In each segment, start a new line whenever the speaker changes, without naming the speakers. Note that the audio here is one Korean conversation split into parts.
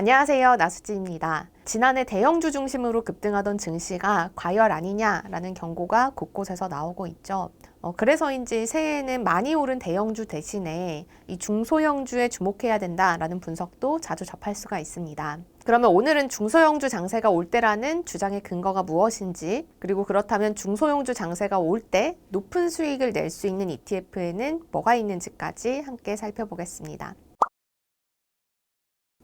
안녕하세요. 나수지입니다. 지난해 대형주 중심으로 급등하던 증시가 과열 아니냐라는 경고가 곳곳에서 나오고 있죠. 어, 그래서인지 새해에는 많이 오른 대형주 대신에 이 중소형주에 주목해야 된다라는 분석도 자주 접할 수가 있습니다. 그러면 오늘은 중소형주 장세가 올 때라는 주장의 근거가 무엇인지, 그리고 그렇다면 중소형주 장세가 올 때 높은 수익을 낼 수 있는 ETF에는 뭐가 있는지까지 함께 살펴보겠습니다.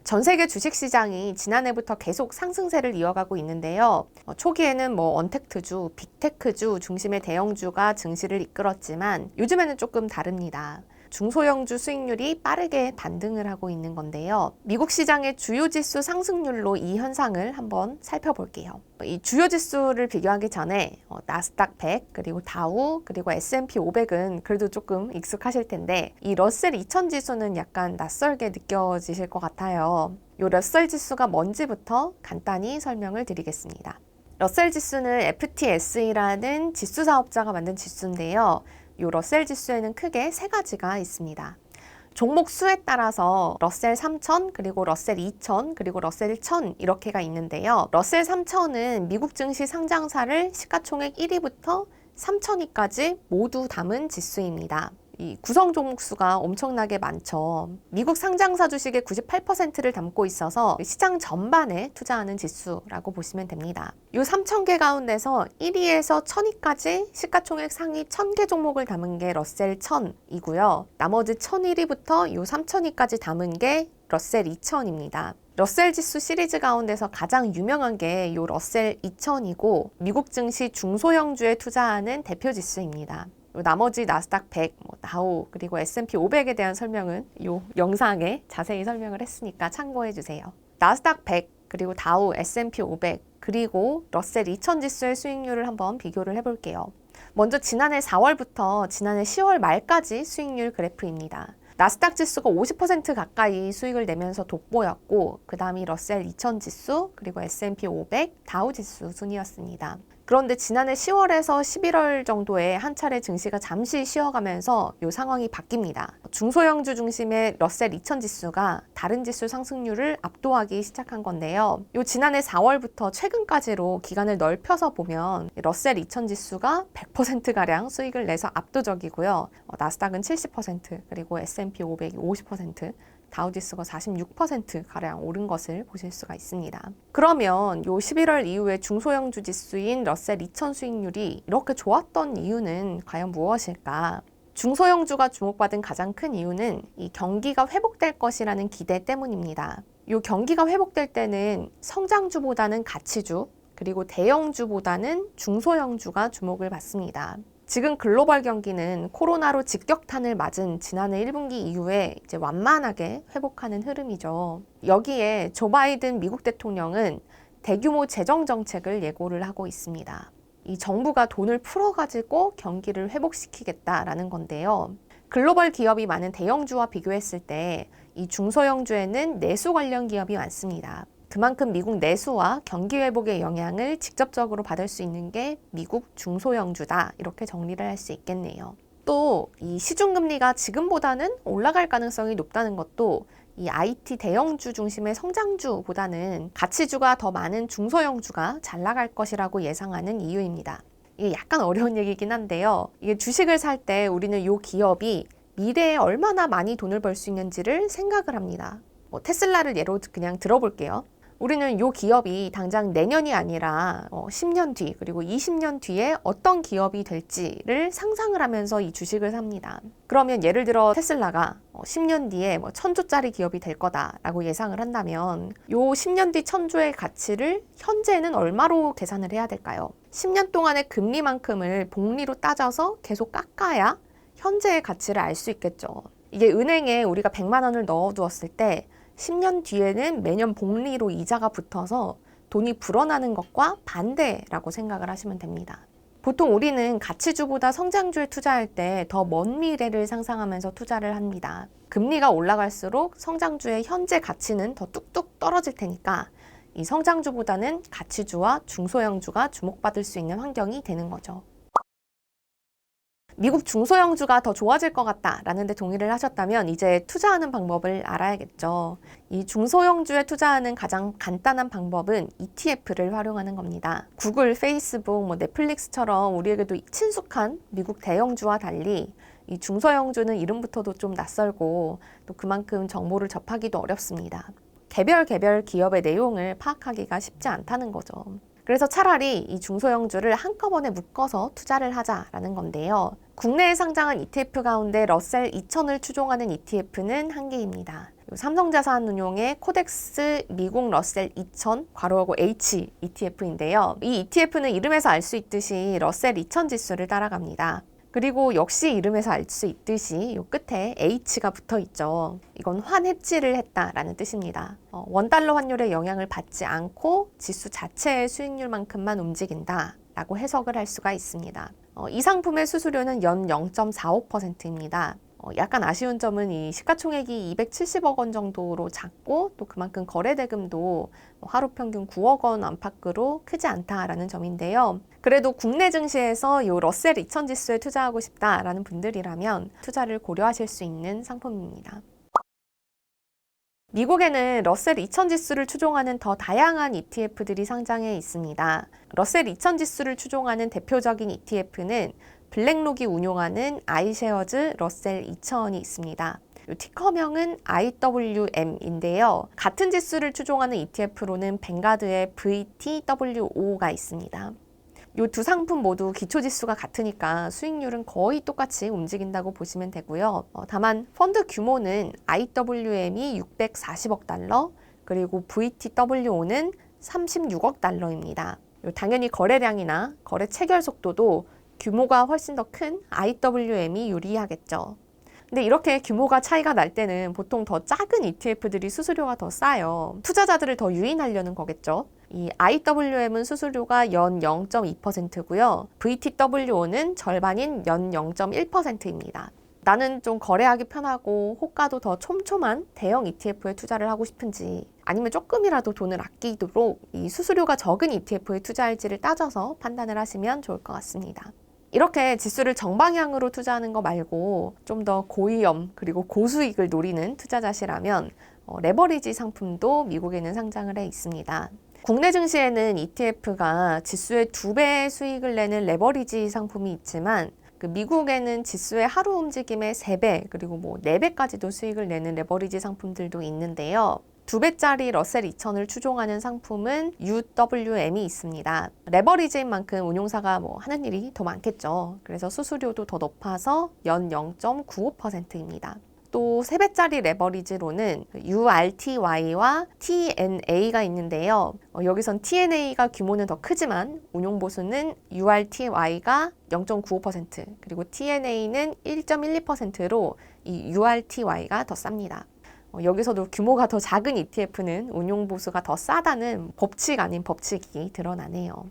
전 세계 주식시장이 지난해부터 계속 상승세를 이어가고 있는데요. 어, 초기에는 뭐 언택트주, 빅테크주 중심의 대형주가 증시를 이끌었지만 요즘에는 조금 다릅니다. 중소형주 수익률이 빠르게 반등을 하고 있는 건데요. 미국 시장의 주요 지수 상승률로 이 현상을 한번 살펴볼게요. 이 주요 지수를 비교하기 전에 어, 나스닥 100 그리고 다우 그리고 S&P 500은 그래도 조금 익숙하실 텐데 이 러셀 2000 지수는 약간 낯설게 느껴지실 것 같아요. 이 러셀 지수가 뭔지부터 간단히 설명을 드리겠습니다. 러셀 지수는 FTSE라는 지수 사업자가 만든 지수인데요. 이 러셀 지수에는 크게 세 가지가 있습니다. 종목 수에 따라서 러셀 3000, 그리고 러셀 2000, 그리고 러셀 1000 이렇게가 있는데요. 러셀 3000은 미국 증시 상장사를 시가총액 1위부터 3000위까지 모두 담은 지수입니다. 이 구성 종목 수가 엄청나게 많죠. 미국 상장사 주식의 98%를 담고 있어서 시장 전반에 투자하는 지수라고 보시면 됩니다. 이 3,000개 가운데서 1위에서 1000위까지 시가총액 상위 1000개 종목을 담은 게 러셀 1000이고요. 나머지 1001위부터 이 3000위까지 담은 게 러셀 2000입니다. 러셀 지수 시리즈 가운데서 가장 유명한 게 이 러셀 2000이고 미국 증시 중소형주에 투자하는 대표 지수입니다. 나머지 나스닥 100, 뭐 다우 그리고 S&P 500에 대한 설명은 이 영상에 자세히 설명을 했으니까 참고해 주세요. 나스닥 100 그리고 다우, S&P 500 그리고 러셀 2000 지수의 수익률을 한번 비교를 해볼게요. 먼저 지난해 4월부터 지난해 10월 말까지 수익률 그래프입니다. 나스닥 지수가 50% 가까이 수익을 내면서 돋보였고 그 다음이 러셀 2000 지수 그리고 S&P 500 다우 지수 순이었습니다. 그런데 지난해 10월에서 11월 정도에 한 차례 증시가 잠시 쉬어가면서 이 상황이 바뀝니다. 중소형주 중심의 러셀 2000 지수가 다른 지수 상승률을 압도하기 시작한 건데요. 이 지난해 4월부터 최근까지로 기간을 넓혀서 보면 러셀 2000 지수가 100%가량 수익을 내서 압도적이고요. 어, 나스닥은 70% 그리고 S&P 500이 50% 다우지수가 46% 가량 오른 것을 보실 수가 있습니다. 그러면 요 11월 이후에 중소형주 지수인 러셀 2000 수익률이 이렇게 좋았던 이유는 과연 무엇일까? 중소형주가 주목받은 가장 큰 이유는 이 경기가 회복될 것이라는 기대 때문입니다. 요 경기가 회복될 때는 성장주보다는 가치주, 그리고 대형주보다는 중소형주가 주목을 받습니다. 지금 글로벌 경기는 코로나로 직격탄을 맞은 지난해 1분기 이후에 이제 완만하게 회복하는 흐름이죠. 여기에 조 바이든 미국 대통령은 대규모 재정 정책을 예고를 하고 있습니다. 이 정부가 돈을 풀어가지고 경기를 회복시키겠다라는 건데요. 글로벌 기업이 많은 대형주와 비교했을 때 이 중소형주에는 내수 관련 기업이 많습니다. 그만큼 미국 내수와 경기 회복의 영향을 직접적으로 받을 수 있는 게 미국 중소형주다. 이렇게 정리를 할 수 있겠네요. 또 이 시중금리가 지금보다는 올라갈 가능성이 높다는 것도 이 IT 대형주 중심의 성장주보다는 가치주가 더 많은 중소형주가 잘 나갈 것이라고 예상하는 이유입니다. 이게 약간 어려운 얘기긴 한데요. 이게 주식을 살 때 우리는 이 기업이 미래에 얼마나 많이 돈을 벌 수 있는지를 생각을 합니다. 뭐 테슬라를 예로 그냥 들어볼게요. 우리는 이 기업이 당장 내년이 아니라 어, 10년 뒤 그리고 20년 뒤에 어떤 기업이 될지를 상상을 하면서 이 주식을 삽니다. 그러면 예를 들어 테슬라가 어, 10년 뒤에 뭐 천조짜리 기업이 될 거다라고 예상을 한다면 요 10년 뒤 천조의 가치를 현재는 얼마로 계산을 해야 될까요? 10년 동안의 금리만큼을 복리로 따져서 계속 깎아야 현재의 가치를 알 수 있겠죠. 이게 은행에 우리가 100만 원을 넣어 두었을 때 10년 뒤에는 매년 복리로 이자가 붙어서 돈이 불어나는 것과 반대라고 생각을 하시면 됩니다. 보통 우리는 가치주보다 성장주에 투자할 때 더 먼 미래를 상상하면서 투자를 합니다. 금리가 올라갈수록 성장주의 현재 가치는 더 뚝뚝 떨어질 테니까 이 성장주보다는 가치주와 중소형주가 주목받을 수 있는 환경이 되는 거죠. 미국 중소형주가 더 좋아질 것 같다라는 데 동의를 하셨다면 이제 투자하는 방법을 알아야겠죠. 이 중소형주에 투자하는 가장 간단한 방법은 ETF를 활용하는 겁니다. 구글, 페이스북, 뭐 넷플릭스처럼 우리에게도 친숙한 미국 대형주와 달리 이 중소형주는 이름부터도 좀 낯설고 또 그만큼 정보를 접하기도 어렵습니다. 개별 개별 기업의 내용을 파악하기가 쉽지 않다는 거죠. 그래서 차라리 이 중소형주를 한꺼번에 묶어서 투자를 하자라는 건데요. 국내에 상장한 ETF 가운데 러셀 2000을 추종하는 ETF는 한 개입니다. 삼성자산운용의 코덱스 미국 러셀 2000 괄호하고 H ETF인데요. 이 ETF는 이름에서 알 수 있듯이 러셀 2000 지수를 따라갑니다. 그리고 역시 이름에서 알 수 있듯이 이 끝에 H가 붙어 있죠. 이건 환해지를 했다라는 뜻입니다. 어, 원달러 환율의 영향을 받지 않고 지수 자체의 수익률만큼만 움직인다. 라고 해석을 할 수가 있습니다. 어, 이 상품의 수수료는 연 0.45%입니다. 어, 약간 아쉬운 점은 이 시가총액이 270억 원 정도로 작고 또 그만큼 거래대금도 뭐 하루 평균 9억 원 안팎으로 크지 않다라는 점인데요. 그래도 국내 증시에서 이 러셀 2000 지수에 투자하고 싶다라는 분들이라면 투자를 고려하실 수 있는 상품입니다. 미국에는 러셀 2000 지수를 추종하는 더 다양한 ETF들이 상장해 있습니다. 러셀 2000 지수를 추종하는 대표적인 ETF는 블랙록이 운용하는 아이쉐어즈 러셀 2000이 있습니다. 티커명은 IWM인데요. 같은 지수를 추종하는 ETF로는 뱅가드의 VTWO가 있습니다. 이 두 상품 모두 기초 지수가 같으니까 수익률은 거의 똑같이 움직인다고 보시면 되고요. 어, 다만 펀드 규모는 IWM이 640억 달러, 그리고 VTWO는 36억 달러입니다. 당연히 거래량이나 거래 체결 속도도 규모가 훨씬 더 큰 IWM이 유리하겠죠. 근데 이렇게 규모가 차이가 날 때는 보통 더 작은 ETF들이 수수료가 더 싸요. 투자자들을 더 유인하려는 거겠죠. 이 IWM은 수수료가 연 0.2%고요. VTWO는 절반인 연 0.1%입니다. 나는 좀 거래하기 편하고 호가도 더 촘촘한 대형 ETF에 투자를 하고 싶은지 아니면 조금이라도 돈을 아끼도록 이 수수료가 적은 ETF에 투자할지를 따져서 판단을 하시면 좋을 것 같습니다. 이렇게 지수를 정방향으로 투자하는 거 말고 좀 더 고위험 그리고 고수익을 노리는 투자자시라면 어, 레버리지 상품도 미국에는 상장을 해 있습니다. 국내 증시에는 ETF가 지수의 두 배의 수익을 내는 레버리지 상품이 있지만 그 미국에는 지수의 하루 움직임의 세 배 그리고 뭐 네배까지도 수익을 내는 레버리지 상품들도 있는데요. 두 배짜리 러셀 2000을 추종하는 상품은 UWM이 있습니다. 레버리지인 만큼 운용사가 뭐 하는 일이 더 많겠죠. 그래서 수수료도 더 높아서 연 0.95%입니다. 또 3배짜리 레버리지로는 URTY와 TNA가 있는데요. 어, 여기선 TNA가 규모는 더 크지만 운용 보수는 URTY가 0.95% 그리고 TNA는 1.12%로 이 URTY가 더 쌉니다. 어, 여기서도 규모가 더 작은 ETF는 운용 보수가 더 싸다는 법칙 아닌 법칙이 드러나네요.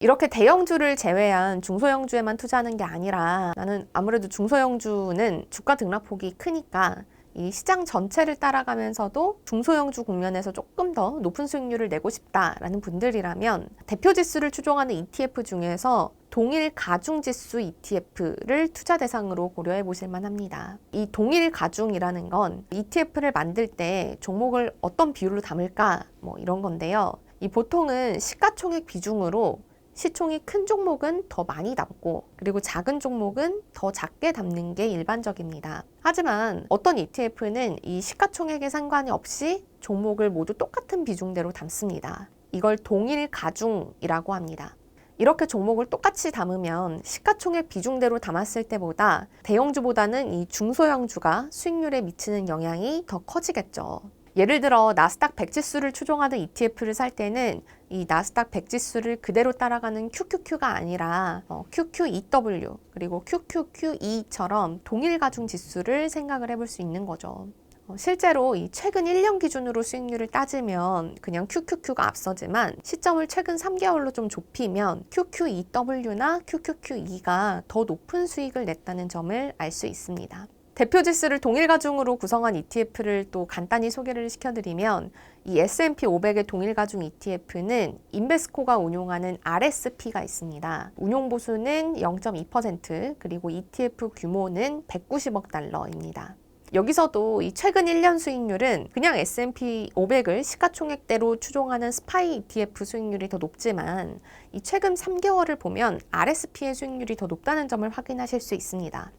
이렇게 대형주를 제외한 중소형주에만 투자하는 게 아니라 나는 아무래도 중소형주는 주가 등락폭이 크니까 이 시장 전체를 따라가면서도 중소형주 국면에서 조금 더 높은 수익률을 내고 싶다라는 분들이라면 대표 지수를 추종하는 ETF 중에서 동일 가중 지수 ETF를 투자 대상으로 고려해 보실 만합니다. 이 동일 가중이라는 건 ETF를 만들 때 종목을 어떤 비율로 담을까 뭐 이런 건데요. 이 보통은 시가총액 비중으로 시총이 큰 종목은 더 많이 담고 그리고 작은 종목은 더 작게 담는 게 일반적입니다. 하지만 어떤 ETF는 이 시가총액에 상관이 없이 종목을 모두 똑같은 비중대로 담습니다. 이걸 동일 가중이라고 합니다. 이렇게 종목을 똑같이 담으면 시가총액 비중대로 담았을 때보다 대형주보다는 이 중소형주가 수익률에 미치는 영향이 더 커지겠죠. 예를 들어 나스닥 100 지수를 추종하는 ETF를 살 때는 이 나스닥 100 지수를 그대로 따라가는 QQQ가 아니라 어, QQEW 그리고 QQQE처럼 동일 가중 지수를 생각을 해볼 수 있는 거죠. 어, 실제로 이 최근 1년 기준으로 수익률을 따지면 그냥 QQQ가 앞서지만 시점을 최근 3개월로 좀 좁히면 QQEW나 QQQE가 더 높은 수익을 냈다는 점을 알 수 있습니다. 대표 지수를 동일 가중으로 구성한 ETF를 또 간단히 소개를 시켜드리면 이 S&P 500의 동일 가중 ETF는 인베스코가 운용하는 RSP가 있습니다. 운용 보수는 0.2% 그리고 ETF 규모는 190억 달러입니다. 여기서도 이 최근 1년 수익률은 그냥 S&P 500을 시가총액대로 추종하는 스파이 ETF 수익률이 더 높지만 이 최근 3개월을 보면 RSP의 수익률이 더 높다는 점을 확인하실 수 있습니다.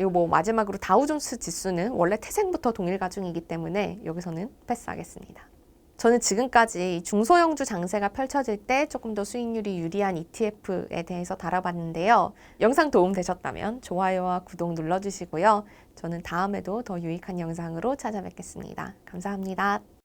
그리고 뭐 마지막으로 다우존스 지수는 원래 태생부터 동일 가중이기 때문에 여기서는 패스하겠습니다. 저는 지금까지 중소형주 장세가 펼쳐질 때 조금 더 수익률이 유리한 ETF에 대해서 다뤄봤는데요. 영상 도움 되셨다면 좋아요와 구독 눌러주시고요. 저는 다음에도 더 유익한 영상으로 찾아뵙겠습니다. 감사합니다.